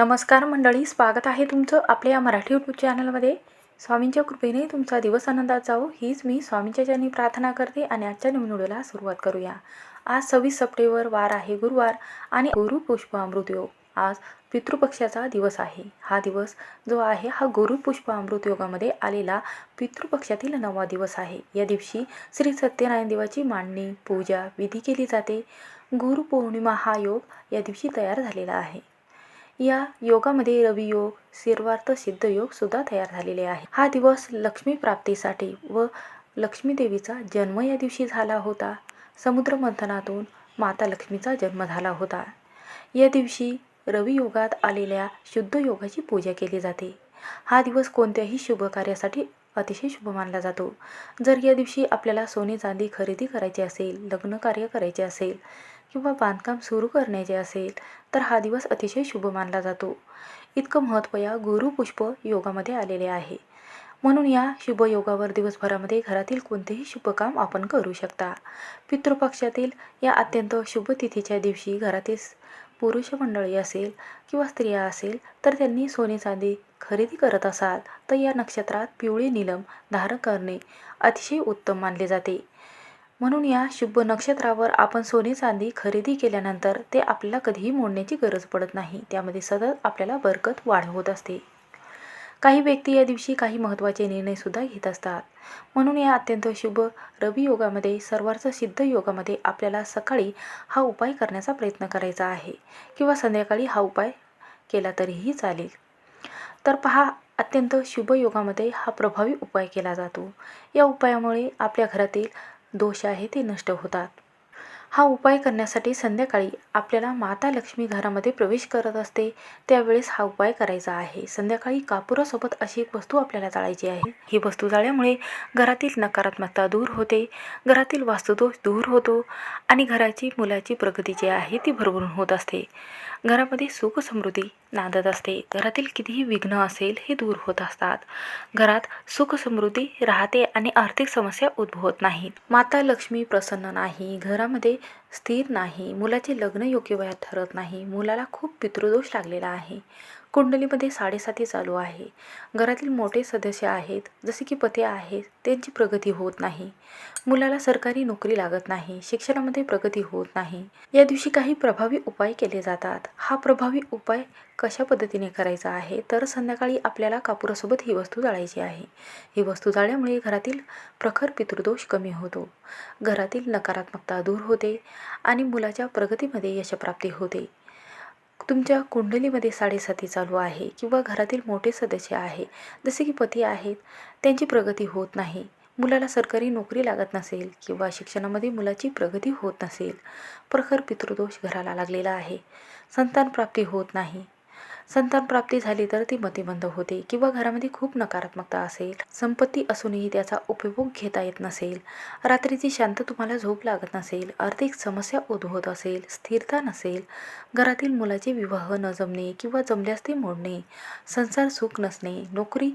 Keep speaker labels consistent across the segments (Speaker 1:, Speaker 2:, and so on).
Speaker 1: नमस्कार मंडळी स्वागत आहे तुमचं आपल्या या मराठी यूट्यूब चॅनलमध्ये स्वामींच्या कृपेने तुमचा दिवस आनंदात जावो हीच मी स्वामींच्या चरणी प्रार्थना करते आणि आजच्या नवीन सुरुवात करूया. आज सव्वीस सप्टेंबर वार आहे गुरुवार आणि गुरुपुष्प अमृतयोग आज पितृपक्षाचा दिवस आहे. हा दिवस जो आहे हा गुरुपुष्प अमृतयोगामध्ये आलेला पितृपक्षातील नववा दिवस आहे. या दिवशी श्री सत्यनारायण देवाची मांडणी पूजा विधी केली जाते. गुरुपौर्णिमा हा योग या दिवशी तयार झालेला आहे. या योगामध्ये रवियोग सिरवार्थ सुद्धा तयार झालेले आहे हा दिवस लक्ष्मी प्राप्तीसाठी व लक्ष्मीदेवीचा जन्म या दिवशी झाला होता. समुद्र मंथनातून माता लक्ष्मीचा जन्म झाला होता. या दिवशी रवियोगात आलेल्या शुद्ध योगाची पूजा केली जाते. हा दिवस कोणत्याही शुभ कार्यासाठी अतिशय शुभ मानला जातो. जर या दिवशी आपल्याला सोने चांदी खरेदी करायची असेल लग्न कार्य करायचे असेल किंवा बांधकाम सुरू करण्याचे असेल तर हा दिवस अतिशय शुभ मानला जातो. इतकं महत्त्व या गुरुपुष्प योगामध्ये आलेले आहे. म्हणून या शुभ योगावर दिवसभरामध्ये घरातील कोणतेही शुभकाम आपण करू शकता. पितृपक्षातील या अत्यंत शुभ तिथीच्या दिवशी घरातील पुरुष मंडळी असेल किंवा स्त्रिया असेल तर त्यांनी सोने चांदी खरेदी करत असाल तर या नक्षत्रात पिवळे निलम धारण करणे अतिशय उत्तम मानले जाते. म्हणून या शुभ नक्षत्रावर आपण सोने चांदी खरेदी केल्यानंतर ते आपल्याला कधीही मोडण्याची गरज पडत नाही. त्यामध्ये सतत आपल्याला बरकत वाढ होत असते. काही व्यक्ती या दिवशी काही महत्त्वाचे निर्णयसुद्धा घेत असतात. म्हणून या अत्यंत शुभ रवी योगामध्ये सर्वार्थ सिद्ध योगामध्ये आपल्याला सकाळी हा उपाय करण्याचा प्रयत्न करायचा आहे किंवा संध्याकाळी हा उपाय केला तरीही चालेल. तर पहा अत्यंत शुभ योगामध्ये हा प्रभावी उपाय केला जातो. या उपायामुळे आपल्या घरातील दोष आहे ते नष्ट होतात. हा उपाय करण्यासाठी संध्याकाळी आपल्याला माता लक्ष्मी घरामध्ये प्रवेश करत असते. त्यावेळेस हा उपाय करायचा आहे. संध्याकाळी कापुरासोबत अशी एक वस्तू आपल्याला जाळायची आहे. ही वस्तू जाळल्यामुळे घरातील नकारात्मकता दूर होते. घरातील वास्तुदोष दूर होतो आणि घराची मुलाची प्रगती जी आहे ती भरभरून होत असते. घरामध्ये सुख समृद्धी नांदत असते. घरातील कितीही विघ्न असेल हे दूर होत असतात. घरात सुख समृद्धी राहते आणि आर्थिक समस्या उद्भवत नाहीत. माता लक्ष्मी प्रसन्न नाही. घरामध्ये स्थिर नाही. मुलाचे लग्न योग्य वयात ठरत नाही. मुलाला खूप पितृदोष लागलेला आहे. कुंडलीमध्ये साडेसाती चालू आहे. घरातील मोठे सदस्य आहेत. जसे की पते आहेत त्यांची प्रगती होत नाही. मुलाला सरकारी नोकरी लागत नाही. शिक्षणामध्ये प्रगती होत नाही. या दिवशी काही प्रभावी उपाय केले जातात. हा प्रभावी उपाय कशा पद्धतीने करायचा आहे? तर संध्याकाळी आपल्याला कापुरासोबत ही वस्तू जाळायची आहे. ही वस्तू जाळल्यामुळे घरातील प्रखर पितृदोष कमी होतो. घरातील नकारात्मकता दूर होते आणि मुलाच्या प्रगतीमध्ये यशप्राप्ती होते. तुमच्या कुंडलीमध्ये साडेसाती चालू आहे किंवा घरातील मोठे सदस्य आहे. जसे की पती आहेत त्यांची प्रगती होत नाही. मुलाला सरकारी नोकरी लागत नसेल किंवा शिक्षणामध्ये मुलाची प्रगती होत नसेल. प्रखर पितृदोष घराला लागलेला आहे. संतानप्राप्ती होत नाही. संतानप्राप्ती झाली तर ती मतिमंद होते किंवा घरामध्ये खूप नकारात्मकता असेल संपत्ती असूनही त्याचा उपयोग घेता येत नसेल. रात्रीची शांत तुम्हाला झोप लागत नसेल आर्थिक समस्या उद्भवत असेल स्थिरता नसेल घरातील मुलाचे विवाह न जमणे किंवा जमल्यास ते मोडणे संसार सुख नसणे नोकरी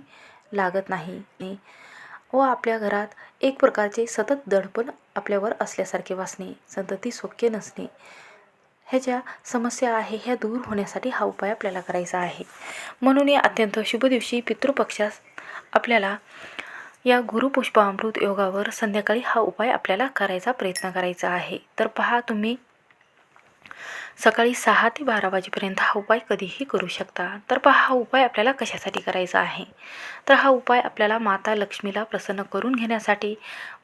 Speaker 1: लागत नाही व आपल्या घरात एक प्रकारचे सतत दडपण आपल्यावर असल्यासारखे वाचणे संतती सोख्य नसणे. ह्या ज्या समस्या आहे ह्या दूर होण्यासाठी हा उपाय आपल्याला करायचा आहे. म्हणून या अत्यंत शुभ दिवशी पितृपक्षास आपल्याला या गुरुपुष्पामृत योगावर संध्याकाळी हा उपाय आपल्याला करायचा प्रयत्न करायचा आहे. तर पहा तुम्ही सकाळी सहा ते बारा वाजेपर्यंत हा उपाय कधीही करू शकता. तर पहा हा उपाय आपल्याला कशासाठी करायचा आहे? तर हा उपाय आपल्याला माता लक्ष्मीला प्रसन्न करून घेण्यासाठी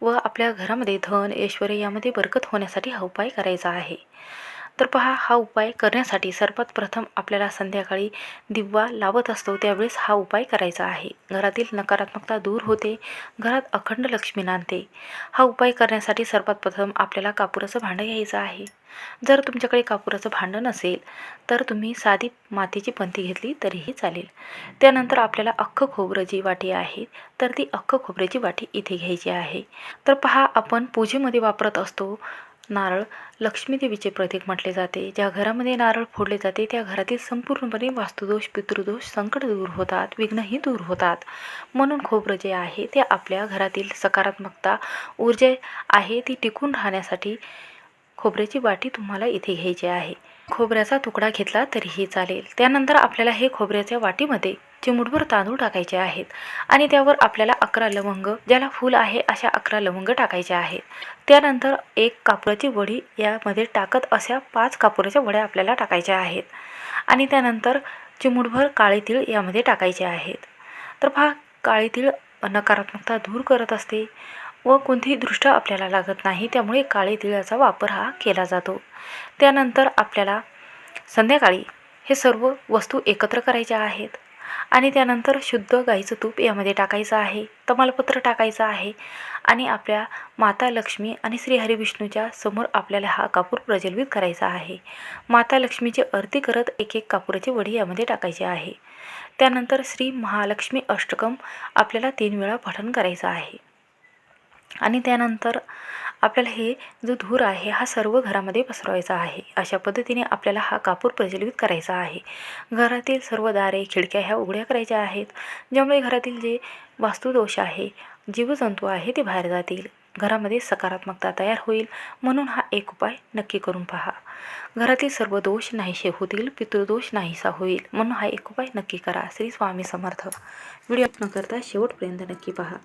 Speaker 1: व आपल्या घरामध्ये धन ऐश्वर यामध्ये बरकत होण्यासाठी हा उपाय करायचा आहे. तर पहा हा उपाय करण्यासाठी सर्वात प्रथम आपल्याला संध्याकाळी दिवा लावत असतो त्यावेळेस हा उपाय करायचा आहे. घरातील नकारात्मकता दूर होते घरात अखंड लक्ष्मी नांदते. हा उपाय करण्यासाठी सर्वात प्रथम आपल्याला कापुराचं भांडं घ्यायचं आहे. जर तुमच्याकडे कापुराचं भांडं नसेल तर तुम्ही साधी मातीची पंथी घेतली तरीही चालेल. त्यानंतर आपल्याला अख्खं खोबरं जी वाटी आहे तर ती अख्खं खोबऱ्याची वाटी इथे घ्यायची आहे. तर पहा आपण पूजेमध्ये वापरत असतो नारळ लक्ष्मीदेवीचे प्रतीक म्हटले जाते. ज्या घरामध्ये नारळ फोडले जाते त्या घरातील संपूर्णपणे वास्तुदोष पितृदोष संकट दूर होतात विघ्नही दूर होतात. म्हणून खोबरं जे आहे ते आपल्या घरातील सकारात्मकता ऊर्जा आहे ती टिकून राहण्यासाठी खोबऱ्याची वाटी तुम्हाला इथे घ्यायची आहे. खोबऱ्याचा तुकडा घेतला तरीही चालेल. त्यानंतर आपल्याला हे खोबऱ्याच्या वाटीमध्ये चिमूटभर तांदूळ टाकायचे आहेत आणि त्यावर आपल्याला अकरा लवंग ज्याला फूल आहे अशा अकरा लवंग टाकायचे आहेत. त्यानंतर एक कापुराची वडी यामध्ये टाकत अशा पाच कापुराच्या वड्या आपल्याला टाकायच्या आहेत. आणि त्यानंतर चिमूटभर काळे तीळ यामध्ये टाकायचे आहेत. तर पहा काळे तीळ नकारात्मकता दूर करत असते व कोणतीही दृष्ट आपल्याला लागत नाही त्यामुळे काळे तिळाचा वापर हा केला जातो. त्यानंतर आपल्याला संध्याकाळी हे सर्व वस्तू एकत्र करायच्या आहेत. आणि त्यानंतर शुद्ध गाईचं तूप यामध्ये टाकायचं आहे तमालपत्र टाकायचं आहे आणि आपल्या माता लक्ष्मी आणि श्री हरिविष्णूच्या समोर आपल्याला हा कापूर प्रज्वलित करायचा आहे. माता लक्ष्मीची आरती करत एक एक कापुराची वडी यामध्ये टाकायची आहे. त्यानंतर श्री महालक्ष्मी अष्टकम आपल्याला तीन वेळा पठण करायचं आहे. आणि त्यानंतर आपल्याला हे जो धूर आहे हा सर्व घरामध्ये पसरवायचा आहे. अशा पद्धतीने आपल्याला हा कापूर प्रज्वलित करायचा आहे. घरातील सर्व दारे खिडक्या ह्या उघड्या करायच्या आहेत. ज्यामुळे घरातील जे वास्तुदोष आहे जीवजंतू आहे ते बाहेर जातील. घरामध्ये सकारात्मकता तयार होईल. म्हणून हा एक उपाय नक्की करून पहा. घरातील सर्व दोष नाहीसे होतील पितृदोष नाहीसा होईल. म्हणून हा एक उपाय नक्की करा. श्री स्वामी समर्थ. व्हिडिओ न करता शेवटपर्यंत नक्की पहा.